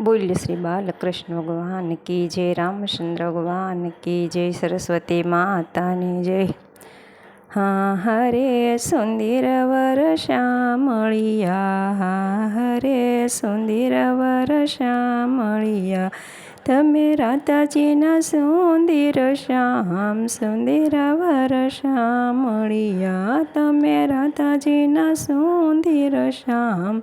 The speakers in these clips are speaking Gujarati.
બોલ્ય શ્રી બાલકૃષ્ણ ભગવાન કી જય, રામચંદ્ર ભગવાન કી જય, સરસ્વતી માતાની જય. હા, હરે સુંદર વર શ્યામળિયા, હા, હરે સુંદર વર શ્યામળિયા. તમે રાધાજીના સુંદર શ્યામ, સુંદર વર શ્યામળિયા. તમે રાધાજીના સુંદર શ્યામ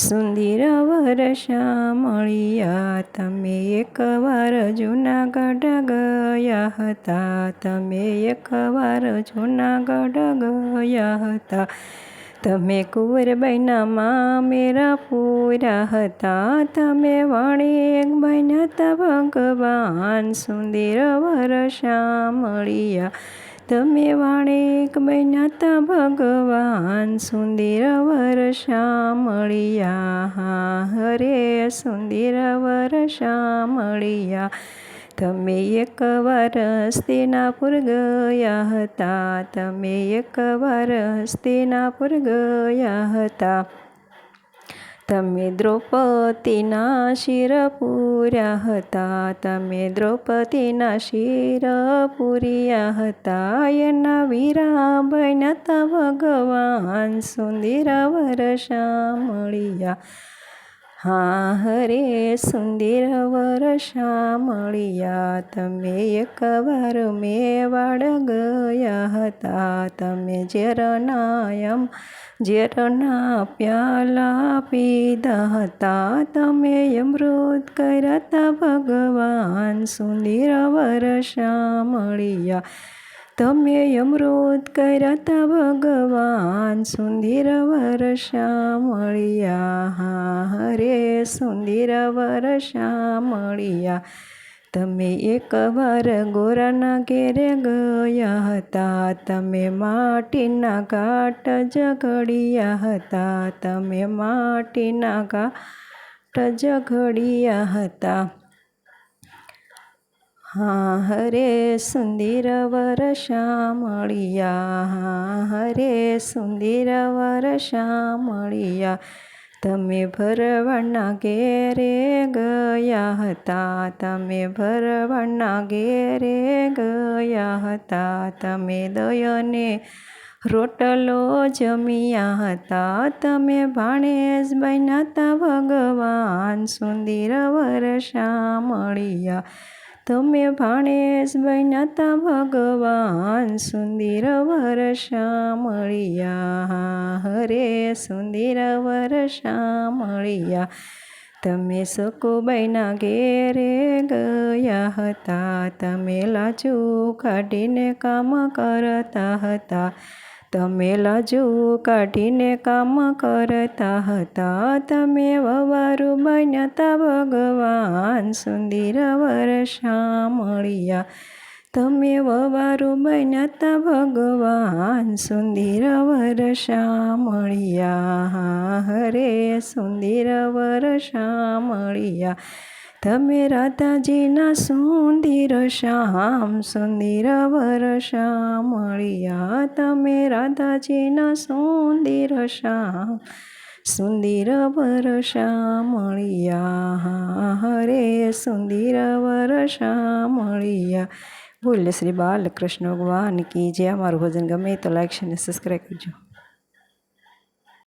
સુંદર વરસા મળ્યા તમે એકવાર જૂનાગઢ ગયા હતા, તમે એકવાર જૂનાગઢ ગયા હતા. તમે કુંવરબાઈના મેરા પૂરા હતા, તમે વણી બન્યા ભગવાન સુંદર વરસા મળ્યા તમે વાણેક બન્યા ભગવાન સુંદર વરસા મળ્યા હા, હરે સુંદર વરસા મળ્યા તમે એકવાર હસ્તિનાપુર ગયા હતા. તમે એક એકવાર હસ્તિનાપુર ગયા હતા. તમે દ્રૌપદીના શિર પૂર્યા હતા. તમે દ્રૌપદીના શિર પૂર્યા હતા. એના વીરા બન્યા ભગવાન સુંદર વરસા મળ્યા હા હરે સુંદર વરસા મળ્યા. તમે એકવાર મેવાડ ગયા હતા. તમે જરાનાયમ ઝેરના પ્યાલા પીધા હતા. તમે અમૃત કર્યા હતા ભગવાન સુંદર વરસા મળ્યા. તમે અમૃત કર્યા હતા ભગવાન સુંદર વરસા મળ્યા. સુંદર વરસા મળ્યા તમે એકવાર ગોરાના ઘેરે ગયા હતા. તમે માટીના ઘાટ ઝઘડિયા હતા. તમે માટીના ઘાટ ઝઘડિયા હતા. હા, હરે સુંદર વરસા મળ્યા હા, હરે સુંદર વર મળ્યા તમે ભરવાના ઘેરે ગયા હતા, તમે ભરવાના ઘેરે ગયા હતા, તમે દયને રોટલો જમ્યા હતા, તમે ભાણેશ બન્યા ભગવાન સુંદર વર્ષા મળ્યા તમે ભાણેશ બન્યાતા ભગવાન સુંદર વરસા મળ્યા હરે સુંદર વરસા મળ્યા તમે સકોબાઈના ઘેરે ગયા હતા, તમે લાજુ કાઢીને કામ કરતા હતા. તમે લાજુ કાઢીને કામ કરતા હતા. તમે વવારું બન્યા ભગવાન સુંદર વરસા મળ્યા. તમે વવારું બન્યા ભગવાન સુંદર વર્ષા મળ્યા. હરે સુંદર વરસા મળ્યા. તમે રાધાજીના સુંદર શ્યામ, સુંદર વરસા મળ્યા તમે રાધાજીના સુંદર શ્યામ, સુંદર વરસા મળ્યા. હરે સુંદર વરસા મળ્યા. બોલે શ્રી બાલકૃષ્ણ ભગવાન કી જે અમારું ભજન ગમે તો લાઈક અને સબસ્ક્રાઈબ કરજો.